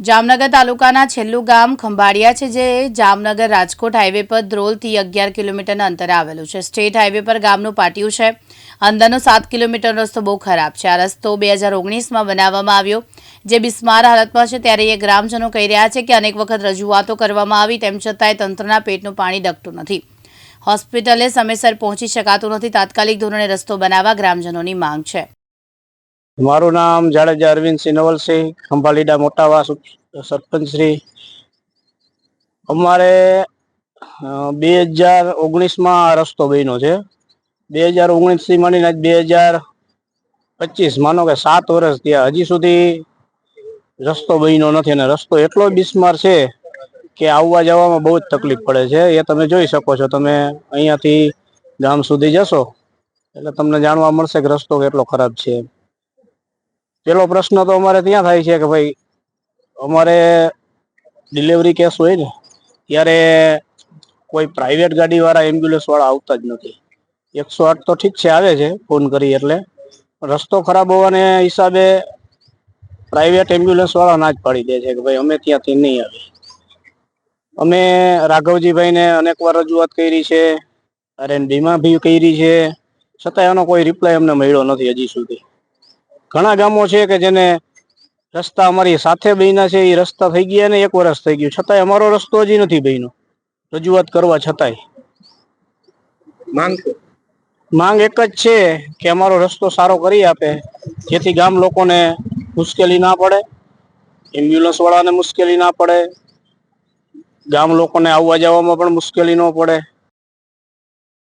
જામનગર તાલુકાના છેલ્લું ગામ ખંભાળિયા છે, જે જામનગર રાજકોટ હાઈવે પર ધ્રોલથી અગિયાર કિલોમીટરના અંતરે આવેલું છે. સ્ટેટ હાઈવે પર ગામનું પાટિયું છે. અંદરનો સાત કિલોમીટરનો રસ્તો બહુ ખરાબ છે. આ રસ્તો બે હજાર ઓગણીસમાં બનાવવામાં આવ્યો, જે બિસ્માર હાલતમાં છે. ત્યારે એ ગ્રામજનો કહી રહ્યા છે કે અનેક વખત રજૂઆતો કરવામાં આવી, તેમ છતાંય તંત્રના પેટનું પાણી ડગતું નથી. હોસ્પિટલે સમયસર પહોંચી શકાતું નથી. તાત્કાલિક ધોરણે રસ્તો બનાવવા ગ્રામજનોની માંગ છે. મારું નામ જાડેજા અરવિંદસિંહ નવલસિંહ, ખંભાલીડા મોટાવા સરપંચ શ્રી. અમારે બે હજાર ઓગણીસમાં રસ્તો બન્યો છે. બે હજાર ઓગણીસથી માંડીને બે હજાર પચીસ માનો કે સાત વર્ષ થયા. હજી સુધી રસ્તો બન્યો નથી અને રસ્તો એટલો બિસ્માર છે કે આવવા જવામાં બહુ જ તકલીફ પડે છે. એ તમે જોઈ શકો છો, તમે અહીંયાથી ગામ સુધી જશો એટલે તમને જાણવા મળશે કે રસ્તો કેટલો ખરાબ છે. પેલો પ્રશ્ન તો અમારે ત્યાં થાય છે કે ભાઈ, અમારે ડિલિવરી કેસ હોય ને, ત્યારે કોઈ પ્રાઇવેટ ગાડી વાળા એમ્બ્યુલન્સ વાળા આવતા જ નથી. એકસો આઠ તો ઠીક છે, આવે છે ફોન કરી એટલે. રસ્તો ખરાબ હોવાને હિસાબે પ્રાઇવેટ એમ્બ્યુલન્સ વાળા ના જ પાડી દે છે કે ભાઈ, અમે ત્યાંથી નહીં આવે અમે રાઘવજીભાઈને અનેક વાર રજૂઆત કરી છે બીમા ભી કરી છે. છતાંય એનો કોઈ રિપ્લાય અમને મળ્યો નથી હજી સુધી. ઘણા ગામો છે કે જેને રસ્તા અમારી સાથે બન્યા છે એ રસ્તા થઈ ગયા ને એક વર્ષ થઈ ગયું. છતાંય અમારો રસ્તો હજી નથી બન્યો. રજૂઆત કરવા છતાંય. માંગ? માંગ એક જ છે કે અમારો રસ્તો સારો કરી આપે જેથી ગામ લોકોને મુશ્કેલી ના પડે એમ્બ્યુલન્સ વાળાને મુશ્કેલી ના પડે ગામ લોકોને આવવા જવામાં પણ મુશ્કેલી ન પડે.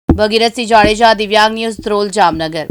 ભગીરથસિંહ જાડેજા દિવ્યાંગ ન્યૂઝ ધ્રોલ જામનગર.